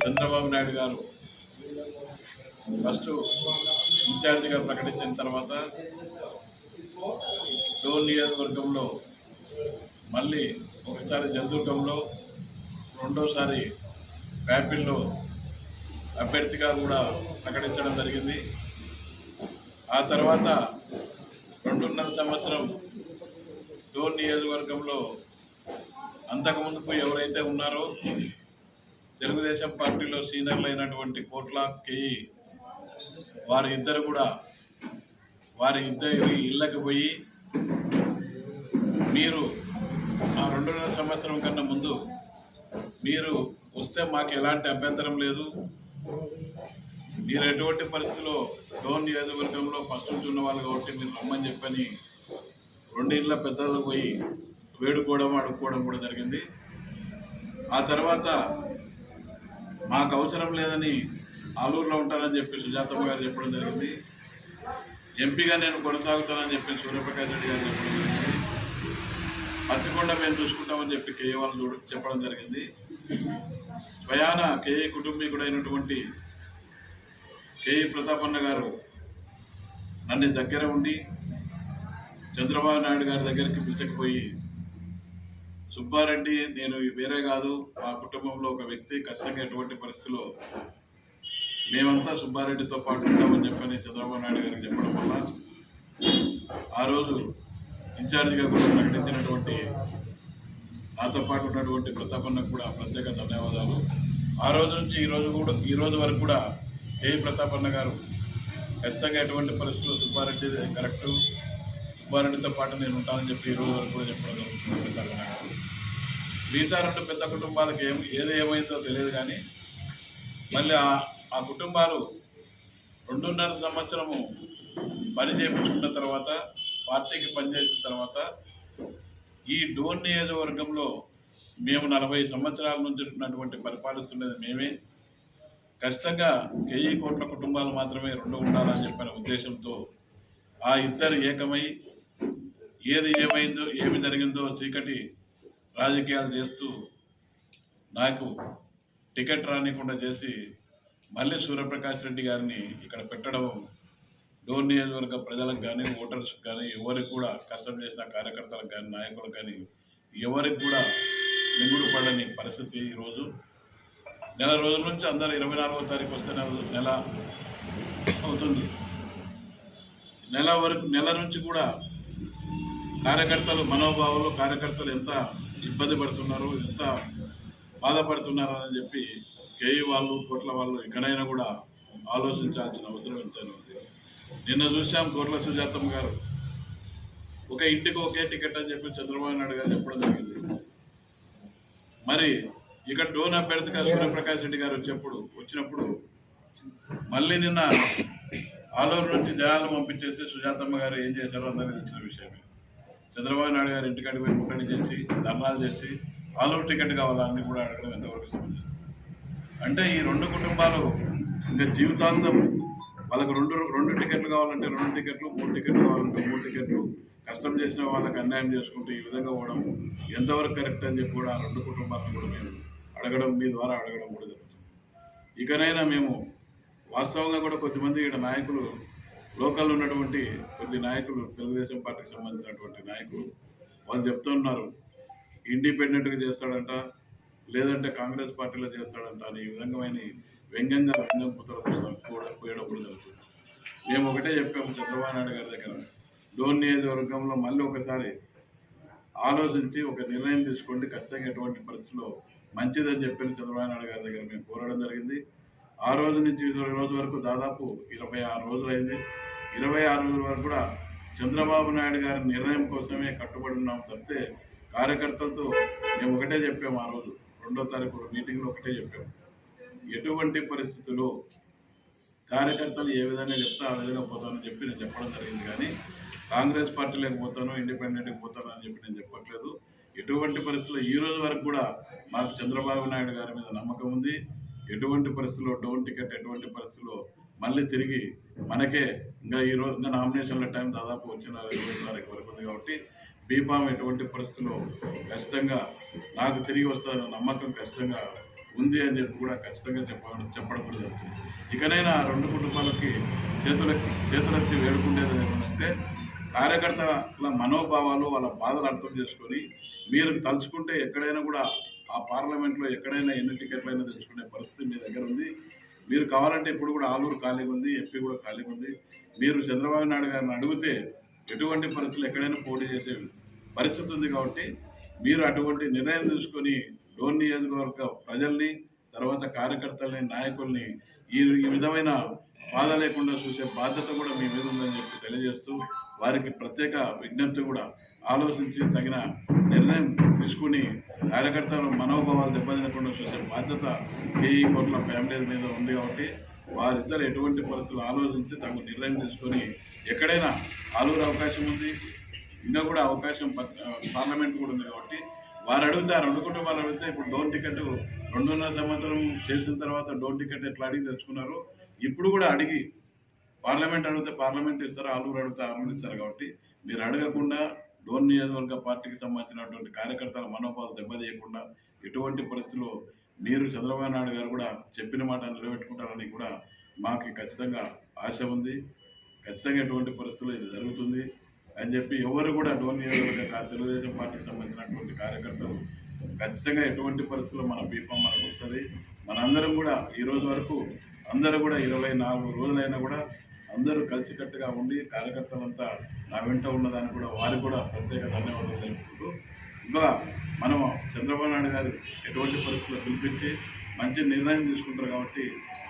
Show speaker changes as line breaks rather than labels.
చంద్రబాబు నాయుడు గారు ఫస్ట్ ఇన్ఛార్జిగా ప్రకటించిన తర్వాత డోర్ నియోజకవర్గంలో మళ్ళీ ఒకసారి జంతుర్గంలో రెండోసారి ప్యాపిల్లో అభ్యర్థిగా కూడా ప్రకటించడం జరిగింది. ఆ తర్వాత రెండున్నర సంవత్సరం డోర్ నియోజకవర్గంలో అంతకుముందుకు ఎవరైతే ఉన్నారో తెలుగుదేశం పార్టీలో సీనియర్లు అయినటువంటి కోట్ల కేయి వారి ఇద్దరు కూడా వారి ఇద్దరి ఇళ్ళకి పోయి మీరు ఆ రెండున్నర సంవత్సరం కన్నా ముందు మీరు వస్తే మాకు ఎలాంటి అభ్యంతరం లేదు. మీరు ఎటువంటి పరిస్థితిలో డోన్ నియోజకవర్గంలో ఫస్ట్ నుంచి ఉన్న వాళ్ళు కాబట్టి మీరు రమ్మని చెప్పని రెండింట్ల పెద్దలు పోయి వేడుకోవడం అడుక్కోవడం కూడా జరిగింది. ఆ తర్వాత మాకు అవసరం లేదని ఆలూరులో ఉంటారని చెప్పి సుజాతమ్మ గారు చెప్పడం జరిగింది. ఎంపీగా నేను కొనసాగుతానని చెప్పి సూర్యప్రకాష్ రెడ్డి గారు చెప్పడం జరిగింది పత్తికొండ మేము చూసుకుంటామని చెప్పి కేఏ వాళ్ళు చూడ చెప్పడం జరిగింది. స్వయాన కేఏ కుటుంబీకుడైనటువంటి కేఈ ప్రతాపన్న గారు నన్ను దగ్గర ఉండి చంద్రబాబు నాయుడు గారి దగ్గరికి పిలిచకపోయి సుబ్బారెడ్డి నేను వేరే కాదు మా కుటుంబంలో ఒక వ్యక్తి ఖచ్చితంగా ఎటువంటి పరిస్థితిలో మేమంతా సుబ్బారెడ్డితో పాటు ఉంటామని చెప్పని చంద్రబాబు నాయుడు గారికి చెప్పడం వల్ల ఆ రోజు ఇన్ఛార్జిగా కూడా ప్రకటించినటువంటి నాతో పాటు ఉన్నటువంటి ప్రతాపన్నకు కూడా ప్రత్యేక ధన్యవాదాలు. ఆ రోజు నుంచి ఈ రోజు కూడా ఈ రోజు వరకు కూడా ఏ ప్రతాపన్న గారు ఖచ్చితంగా ఎటువంటి పరిస్థితుల్లో సుబ్బారెడ్డి కరెక్టు సుబ్బారెడ్డితో పాటు నేను ఉంటానని చెప్పి ఈ రోజు వరకు కూడా చెప్పడం జరుగుతుంది ప్రతాపన్న గారు. మిగతా రెండు పెద్ద కుటుంబాలకు ఏం ఏది ఏమైందో తెలియదు కానీ మళ్ళీ ఆ కుటుంబాలు రెండున్నర సంవత్సరము పని చేయించుకున్న తర్వాత పార్టీకి పనిచేసిన తర్వాత ఈ డోన్ నియోజకవర్గంలో మేము నలభై సంవత్సరాల నుంచి ఉన్నటువంటి పరిపాలిస్తున్నది మేమే. ఖచ్చితంగా వెయ్యి కోట్ల కుటుంబాలు మాత్రమే రెండు ఉండాలని చెప్పిన ఉద్దేశంతో ఆ ఇద్దరు ఏకమై ఏది ఏమైందో ఏమి జరిగిందో చీకటి రాజకీయాలు చేస్తూ నాకు టికెట్ రానికుండా చేసి మళ్ళీ సూర్యప్రకాష్ రెడ్డి గారిని ఇక్కడ పెట్టడం డోర్ నియోజకవర్గ ప్రజలకు కానీ ఓటర్స్ కానీ ఎవరికి కూడా కష్టం చేసిన కార్యకర్తలకు కానీ నాయకులకు కానీ ఎవరికి కూడా మింగుడు పడని పరిస్థితి ఈరోజు. నెల రోజుల నుంచి అందరూ ఇరవై నాలుగో తారీఖు వస్తే నెల నెల అవుతుంది. నెల వరకు నెల నుంచి కూడా కార్యకర్తలు మనోభావాలు కార్యకర్తలు ఎంత ఇబ్బంది పడుతున్నారు ఎంత బాధపడుతున్నారు అని చెప్పి కేఈ వాళ్ళు కోట్ల వాళ్ళు ఎక్కడైనా కూడా ఆలోచించాల్సిన అవసరం ఎంతైనా ఉంది. నిన్న చూసాం కోట్ల సుజాతమ్మ గారు. ఒక ఇంటికి ఒకే టికెట్ అని చెప్పి చంద్రబాబు నాయుడు గారు చెప్పడం జరిగింది. మరి ఇక్కడ డోన్ అభ్యర్థిగా సూర్యప్రకాష్ రెడ్డి గారు వచ్చేప్పుడు వచ్చినప్పుడు మళ్ళీ నిన్న ఆలూరు నుంచి జనాలు పంపించేసి సుజాతమ్మ గారు ఏం చేశారో అందరికీ తెలిసిన విషయమే చంద్రబాబు నాయుడు గారు ఇంటికాడికి పోయి ముట్టడి చేసి ధర్నాలు చేసి ఆలూరు టికెట్ కావాలని కూడా అడగడం ఎంతవరకు అంటే ఈ రెండు కుటుంబాలు ఇంకా జీవితాంతం వాళ్ళకు రెండు రెండు టికెట్లు కావాలంటే రెండు టికెట్లు మూడు టికెట్లు కావాలంటే మూడు టికెట్లు. కష్టం చేసిన వాళ్ళకి అన్యాయం చేసుకుంటూ ఈ విధంగా పోవడం ఎంతవరకు కరెక్ట్ అని చెప్పి కూడా ఆ రెండు కుటుంబాలను కూడా మేము అడగడం మీ ద్వారా అడగడం కూడా జరుగుతుంది. ఇకనైనా మేము వాస్తవంగా కూడా కొద్దిమంది ఇక్కడ నాయకులు లోకల్ ఉన్నటువంటి కొద్ది నాయకులు తెలుగుదేశం పార్టీకి సంబంధించినటువంటి నాయకులు వాళ్ళు చెప్తున్నారు ఇండిపెండెంట్గా చేస్తాడంట లేదంటే కాంగ్రెస్ పార్టీలో చేస్తాడంట అని ఈ విధంగా వ్యంగ్యంగా వ్యంగ్యం పుత్ర కూడా పోయడం జరుగుతుంది. మేము ఒకటే చెప్పాము చంద్రబాబు నాయుడు గారి దగ్గర. డోన్ నియోజకవర్గంలో మళ్ళీ ఒకసారి ఆలోచించి ఒక నిర్ణయం తీసుకోండి ఖచ్చితంగా ఎటువంటి పరిస్థితుల్లో మంచిదని చెప్పిన చంద్రబాబు నాయుడు గారి దగ్గర మేము కోరడం జరిగింది. ఆ రోజు నుంచి ఇరవై రోజు వరకు దాదాపు ఇరవై ఆరు రోజులు అయింది. ఇరవై ఆరు రోజుల వరకు కూడా చంద్రబాబు నాయుడు గారి నిర్ణయం కోసమే కట్టుబడి ఉన్నాం తప్పితే కార్యకర్తలతో మేము ఒకటే చెప్పాము ఆ రోజు. రెండో తారీఖు మీటింగ్లో ఒకటే చెప్పాము. ఎటువంటి పరిస్థితుల్లో కార్యకర్తలు ఏ విధంగా చెప్తే ఆ విధంగా పోతానని చెప్పి నేను చెప్పడం జరిగింది కానీ కాంగ్రెస్ పార్టీలోకి పోతాను ఇండిపెండెంట్కి పోతాను అని చెప్పి నేను చెప్పట్లేదు. ఎటువంటి పరిస్థితుల్లో ఈ రోజు వరకు కూడా మాకు చంద్రబాబు నాయుడు గారి మీద నమ్మకం ఉంది. ఎటువంటి పరిస్థితుల్లో డోన్ టికెట్ ఎటువంటి పరిస్థితుల్లో మళ్ళీ తిరిగి మనకే ఇంకా ఈ రోజు ఇంకా నామినేషన్ల టైం దాదాపు వచ్చిన ఇరవై తారీఖు వరకు ఉంది కాబట్టి బీఫామ్ ఎటువంటి పరిస్థితుల్లో ఖచ్చితంగా నాకు తిరిగి వస్తుందన్న నమ్మకం ఖచ్చితంగా ఉంది అని చెప్పి కూడా ఖచ్చితంగా చెప్పడం చెప్పడం కూడా జరుగుతుంది. ఇకనైనా రెండు కుటుంబాలకి చేతులకి చేతులకి వేడుకుండేది ఏమంటే కార్యకర్తల మనోభావాలు వాళ్ళ బాధలు అర్థం చేసుకొని మీరు తలుచుకుంటే ఎక్కడైనా కూడా ఆ పార్లమెంట్లో ఎక్కడైనా ఎన్ని టికెట్లైనా తెచ్చుకునే పరిస్థితి మీ దగ్గర ఉంది. మీరు కావాలంటే ఇప్పుడు కూడా ఆలూరు ఖాళీగా ఉంది ఎంపీ కూడా ఖాళీగా ఉంది. మీరు చంద్రబాబు నాయుడు గారిని అడిగితే ఎటువంటి పరిస్థితులు ఎక్కడైనా పోటీ చేసే పరిస్థితి ఉంది కాబట్టి మీరు అటువంటి నిర్ణయం తీసుకొని లోన్ నియోజకవర్గ ప్రజల్ని తర్వాత కార్యకర్తల్ని నాయకుల్ని ఈ ఈ విధమైన బాధ లేకుండా చూసే బాధ్యత కూడా మీ మీద ఉందని చెప్పి తెలియజేస్తూ వారికి ప్రత్యేక విజ్ఞప్తి కూడా ఆలోచించి తగిన నిర్ణయం తీసుకుని కార్యకర్తల మనోభావాలు దెబ్బతినకుండా చూసే బాధ్యత కేఈ కోట్ల ఫ్యామిలీ మీద ఉంది కాబట్టి వారిద్దరు ఎటువంటి పరిస్థితులు ఆలోచించి తగు నిర్ణయం తీసుకొని ఎక్కడైనా ఆలూరు అవకాశం ఉంది. ఇంకా కూడా అవకాశం ప- పార్లమెంట్ కూడా ఉంది కాబట్టి వారు అడుగుతారు రెండు కుటుంబాలు అడిగితే ఇప్పుడు డోన్ టికెట్ రెండున్నర సంవత్సరం చేసిన తర్వాత డోన్ టికెట్ ఎట్లా అడిగి తెచ్చుకున్నారు? ఇప్పుడు కూడా అడిగి పార్లమెంట్ అడిగితే పార్లమెంట్ ఇస్తారు? ఆలూరు అడిగితే ఆలూరు ఇస్తారు కాబట్టి మీరు అడగకుండా డోన్ నియోజకవర్గ పార్టీకి సంబంధించినటువంటి కార్యకర్తల మనోభావాలు దెబ్బతీయకుండా ఎటువంటి పరిస్థితుల్లో మీరు చంద్రబాబు నాయుడు గారు కూడా చెప్పిన మాట నిలబెట్టుకుంటారని కూడా మాకు ఖచ్చితంగా ఆశ ఉంది. ఖచ్చితంగా ఎటువంటి పరిస్థితుల్లో ఇది జరుగుతుంది. అని చెప్పి ఎవరు కూడా డోన్ నియోజకవర్గ తెలుగుదేశం పార్టీకి సంబంధించినటువంటి కార్యకర్తలు ఖచ్చితంగా ఎటువంటి పరిస్థితుల్లో మన బీఫామ్ మనకు వస్తుంది. మనందరం కూడా ఈ రోజు వరకు అందరూ కూడా ఇరవై నాలుగు రోజులైనా కూడా అందరూ కలిసికట్టుగా ఉండి కార్యకర్తలంతా నా వెంట ఉన్నదాన్ని కూడా వారికి కూడా ప్రత్యేక ధన్యవాదాలు తెలుపుకుంటూ ఇంకా మనం చంద్రబాబు నాయుడు గారు ఎటువంటి పరిస్థితుల్లో పిలిపించి మంచి నిర్ణయం తీసుకుంటారు కాబట్టి